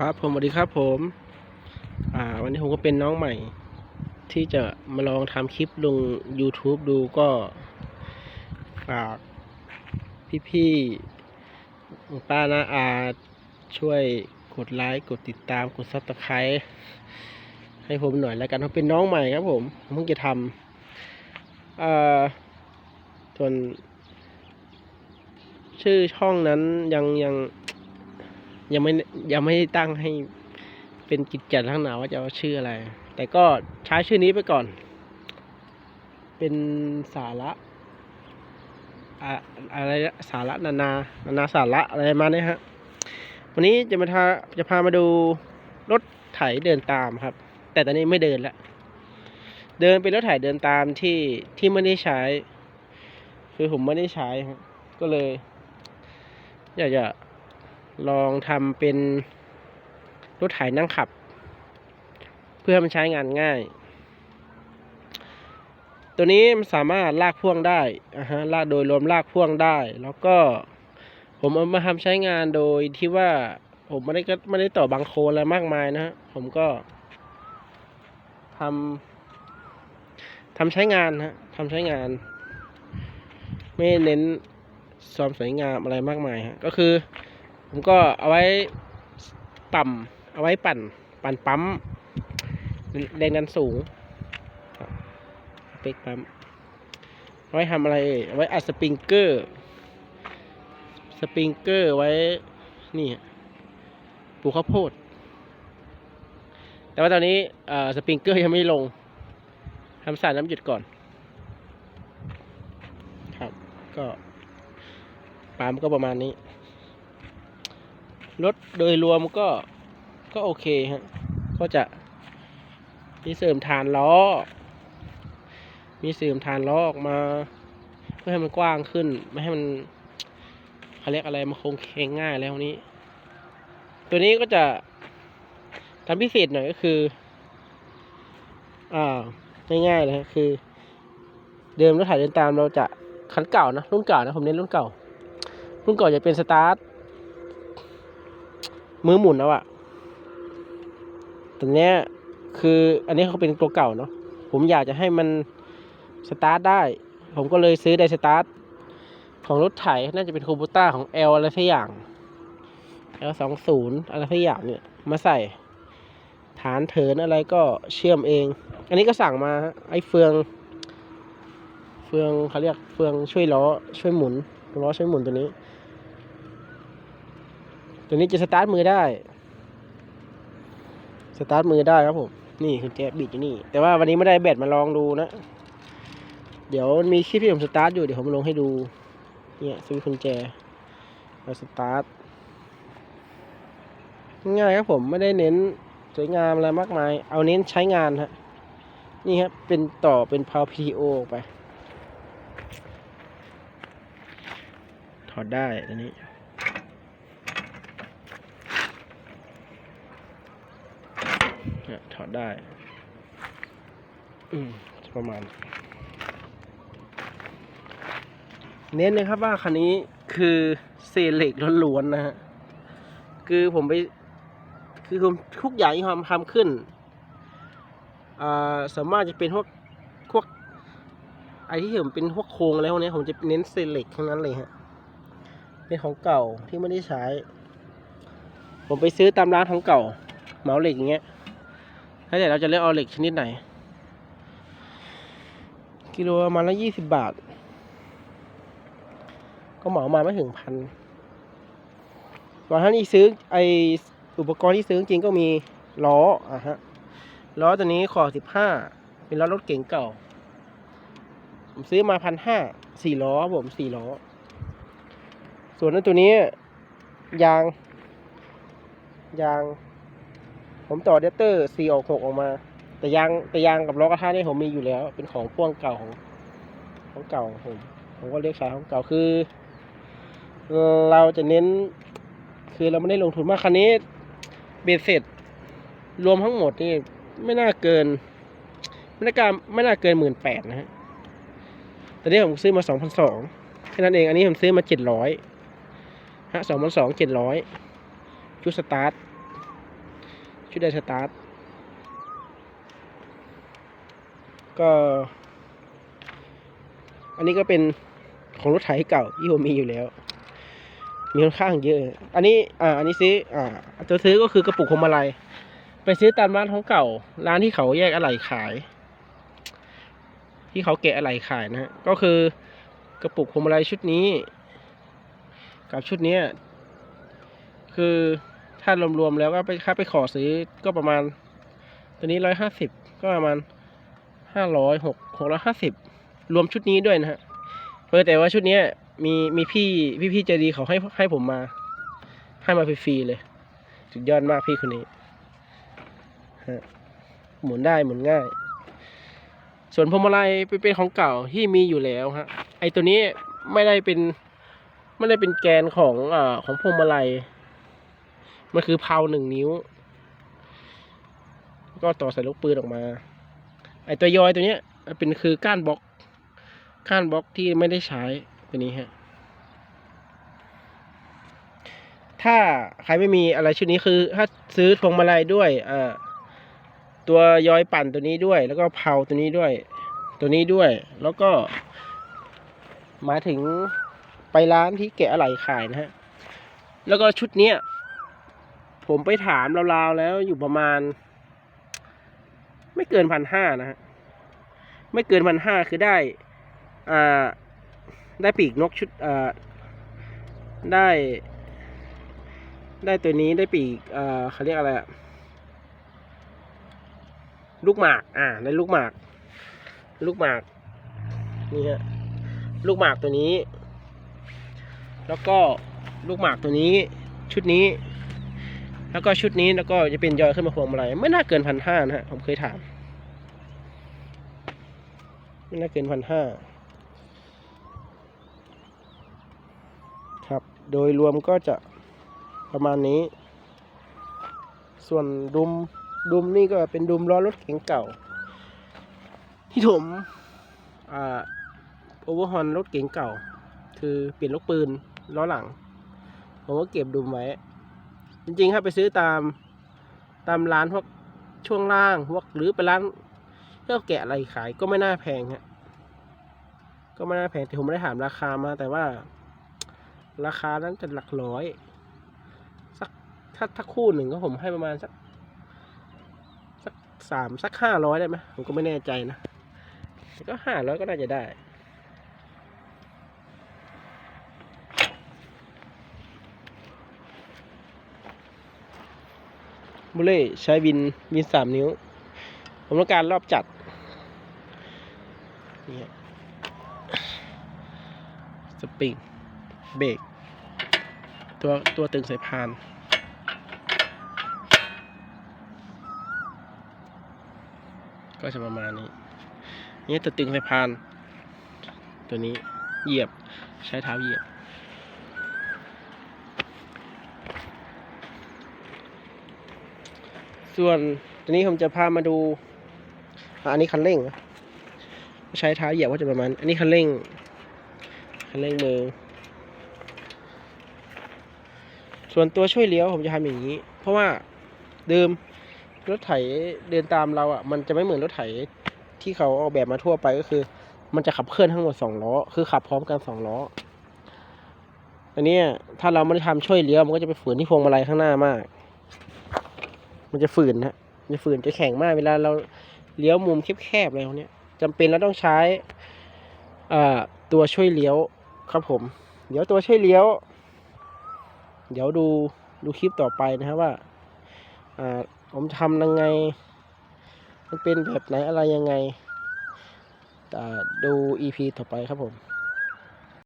ครับผมสวัสดีครับผม อ่า วันนี้ผมก็เป็นน้องใหม่ ที่จะมาลองทำคลิปลง YouTube ดูก็ฝากพี่ๆป้านาอาช่วยกดไลค์กดติดตามกดซับสไครต์ให้ผมหน่อยแล้วกันเพราะเป็นน้องใหม่ครับผมผมเพิ่งจะทำอ่าส่วนชื่อช่องนั้นยังยัง ยังไม่ยังไม่ตั้งให้เป็นกิจจลักษณะว่าจะเอาชื่ออะไร แต่ก็ใช้ชื่อนี้ไปก่อน เป็นสาระอะอะไรสาระนานานานาสาระอะไรมาเนี่ยฮะวันนี้จะมาทาจะพามาดูรถไถเดินตามครับ แต่ตอนนี้ไม่เดินแล้วเดินเป็นรถไถเดินตามที่ที่ไม่ได้ใช้ คือผมไม่ได้ใช้ครับก็เลย อยากจะ ลองทำเป็นรถไถนั่งขับ เพื่อให้มันใช้งานง่าย ตัวนี้มันสามารถลากพ่วงได้อะฮะลากโดยรวมลากพ่วงได้ แล้วก็ผมเอามาทำใช้งานโดยที่ว่าผมไม่ได้ก็ไม่ได้ต่อบางโคลนอะไรมากมายนะฮะผมก็ทำทำใช้งานฮะทำใช้งาน ไม่เน้นความสวยงามอะไรมากมายฮะก็คือ ผมก็เอาไว้ปั่มเอาไว้ปั่น ปั่นปั๊มแรงดันสูงเปกปั๊มเอาไว้ทำอะไรเอาไว้อัดสปริงเกอร์ สปริงเกอร์ไว้นี่ปลูกข้าวโพด แต่ว่าตอนนี้อ่อสปริงเกอร์ยังไม่ลงทำสายน้ำหยุดก่อน ครับ ก็ปั๊มก็ประมาณนี้ รถโดยรวมก็ก็โอเคฮะก็จะมีเสริมฐานล้อ มีเสริมฐานล้อออกมา เพื่อให้มันกว้างขึ้น ไม่ให้มันเขาเรียกอะไรมันโคงเคงง่ายแล้วนี้ ตัวนี้ก็จะทำพิเศษหน่อยก็คืออ่าง่ายๆเลยฮะคือ เดิมรถไถเดินตามเราจะคันเก่านะรุ่นเก่านะผมเน้นรุ่นเก่ารุ่นเก่าจะเป็นสตาร์ท มือหมุนแล้วอะแต่เนี้ยคืออันนี้เขาเป็นตัวเก่าเนาะผมอยากจะให้มันสตาร์ทได้ ผมก็เลยซื้อไดสตาร์ทของรถไถน่าจะเป็นคูบูต้าของ L อะไรสักอย่าง L สองศูนย์อะไรสักอย่างเนี่ย มาใส่ ฐานเถินอะไรก็เชื่อมเอง อันนี้ก็สั่งมาไอ้เฟือง เฟืองเขาเรียกเฟืองช่วยล้อช่วยหมุนล้อช่วยหมุนตัวนี้ ตัวนี้จะสตาร์ทมือได้ สตาร์ทมือได้ครับผม นี่คุณแจบิดอยู่นี่ แต่ว่าวันนี้ไม่ได้แบตมาลองดูนะ เดี๋ยวมีคลิปที่ผมสตาร์ทอยู่เดี๋ยวผมลงให้ดู เนี่ยซื้อคุณแจมาสตาร์ทง่ายครับผมไม่ได้เน้นสวยงามอะไรมากมาย เอาเน้นใช้งานฮะ นี่ครับเป็นต่อเป็นพาว PTO ออไป ถอดได้อันนี้ เนี่ยถอดได้ อืมประมาณ เน้นนะครับว่าคันนี้คือเซเล็กล้วนๆนะฮะ คือผมไป คือผมทุกอย่างที่ผมทำขึ้น อ่าสามารถจะเป็นพวกพวกไอที่ผมเป็นพวกโครงอะไรพวกนี้ผมจะเน้นเซเล็กทั้งนั้นเลยฮะ เป็นของเก่าที่ไม่ได้ใช้ ผมไปซื้อตามร้านของเก่าเหมาเหล็กอย่างเงี้ย แล้วแต่เราจะเลือกเอาเหล็กชนิดไหน กิโลประมาณละยี่สิบบาท ก็เหมามาไม่ถึงพันก่อนท่านี้ซื้อไออุปกรณ์ที่ซื้อจริงก็มีล้ออะฮะ ล้อตัวนี้ขอสิบห้าเป็นล้อรถเก๋งเก่า ผมซื้อมาพันห้าสี่ล้อผมสี่ล้อ ส่วนนั้นตัวนี้ยาง ยาง ผมต่อเดตเตอร์4ออก6ออกมา แต่ยางแต่ยางกับล้อกระทะนี่ผมมีอยู่แล้ว เป็นของพ่วงเก่าของของเก่าของผมผมก็เรียกใช้ของเก่าคือ เราจะเน้น คือเราไม่ได้ลงทุนมากคันนี้เบสเสร็จ รวมทั้งหมดนี่ไม่น่าเกิน ไม่น่าการไม่น่าเกินหมื่นแปดนะฮะแต่นี่ผมซื้อมาสองพันสองแค่นั้นเองอันนี้ผมซื้อมาเจ็ดร้อยฮะสองพันสองเจ็ดร้อยชุดสตาร์ท ชุดได้สตาร์ท ก็ อันนี้ก็เป็นของรถไถเก่าที่ผมมีอยู่แล้ว มีค่อนข้างเยอะ อันนี้ อ่า อันนี้ซื้อ อ่า ตัวซื้อก็คือกระปุกพวงมาลัย ไปซื้อตามร้านของเก่า ร้านที่เขาแยกอะไหล่ขาย ที่เขาแกะอะไหล่ขายนะฮะ ก็คือกระปุกพวงมาลัยชุดนี้ กับชุดเนี้ยคือ ถ้ารวมๆแล้วก็ไปค่าไปขอซื้อก็ประมาณ ตัวนี้ร้อยห้าสิบก็ประมาณห้าร้อยหกหกร้อยห้าสิบรวมชุดนี้ด้วยนะฮะเออแต่ว่าชุดนี้มีมีพี่พี่พี่ใจดีเขาให้ให้ผมมา ให้มาฟรีๆเลยสุดยอดมากพี่คนนี้ฮะหมุนได้หมุนง่าย ส่วนพวงมาลัยเป็นเป็นของเก่าที่มีอยู่แล้วฮะไอตัวนี้ไม่ได้เป็นไม่ได้เป็นแกนของอ่าของพวงมาลัย มันคือเพาหนึ่งนิ้ว ก็ต่อใส่ลูกปืนออกมา ไอตัวยอยตัวเนี้ยมันเป็นคือก้านบล็อก ก้านบล็อกที่ไม่ได้ใช้ตัวนี้ฮะ ถ้าใครไม่มีอะไรชุดนี้คือ ถ้าซื้อพวงมาลัยด้วยอ่าตัวยอยปั่นตัวนี้ด้วย แล้วก็เพาตัวนี้ด้วย ตัวนี้ด้วย แล้วก็ มาถึงไปร้านที่แกะอะไหล่ขายนะฮะ แล้วก็ชุดเนี้ย ผมไปถามราวๆแล้วอยู่ประมาณ ไม่เกินพันห้านะฮะไม่เกินพันห้าคือได้ อ่า ได้ปีกนกชุดอ่าได้ ได้ตัวนี้ได้ปีกอ่าเขาเรียกอะไรอะลูกหมาก อ่าได้ลูกหมาก ลูกหมาก นี่ฮะ ลูกหมากตัวนี้ แล้วก็ลูกหมากตัวนี้ ชุดนี้ แล้วก็ชุดนี้แล้วก็จะเป็นยอยขึ้นมาพวงมาลัยไม่น่าเกินพันห้านะฮะผมเคยถามไม่น่าเกินพันห้าครับ โดยรวมก็จะประมาณนี้ ส่วนดุมดุมนี่ก็เป็นดุมล้อรถเก๋งเก่า ที่ผมอ่าโอเวอร์ฮอนรถเก๋งเก่า คือเปลี่ยนลูกปืนล้อหลัง ผมก็เก็บดุมไว้ จริงๆถ้าไปซื้อตามตามร้านพวกช่วงล่างพวกหรือไปร้านเที่ยวแกะอะไรขายก็ไม่น่าแพงฮะก็ไม่น่าแพงแต่ผมไม่ได้ถามราคามาแต่ว่า ราคานั้นจะหลักร้อยสักถ้าถ้าคู่หนึ่งก็ผมให้ประมาณสักสักสามสักห้าร้อยได้ไหมผมก็ไม่แน่ใจนะแต่ก็ห้าร้อยก็น่าจะได้ บุเล่ใช้วินวินสามนิ้ว ผมต้องการรอบจัดนี่ฮะสปริงเบรกตัวตัวตึงสายพานก็จะประมาณนี้ นี่ตัวตึงสายพาน ตัวนี้เหยียบใช้เท้าเหยียบ ส่วนตัวนี้ผมจะพามาดู อันนี้คันเร่ง ใช้เท้าเหยียบก็จะประมาณ อันนี้คันเร่ง คันเร่งมือ ส่วนตัวช่วยเลี้ยวผมจะทำอย่างนี้ เพราะว่าเดิมรถไถเดินตามเราอะ มันจะไม่เหมือนรถไถที่เขาออกแบบมาทั่วไปก็คือ มันจะขับเคลื่อนทั้งหมดสองล้อ คือขับพร้อมกันสองล้ออันนี้ถ้าเราไม่ได้ทำช่วยเลี้ยวมันก็จะไปฝืนที่พวงมาลัยข้างหน้ามาก มันจะฝืนนะมันจะฝืนจะแข็งมากเวลาเราเลี้ยวมุมแคบๆอะไรพวกนี้จำเป็นเราต้องใช้ตัวช่วยเลี้ยวครับผม เดี๋ยวตัวช่วยเลี้ยว เดี๋ยวดูดูคลิปต่อไปนะครับว่าผมทำยังไง มันเป็นแบบไหนอะไรยังไงอ่ดู EP ต่อไปครับผม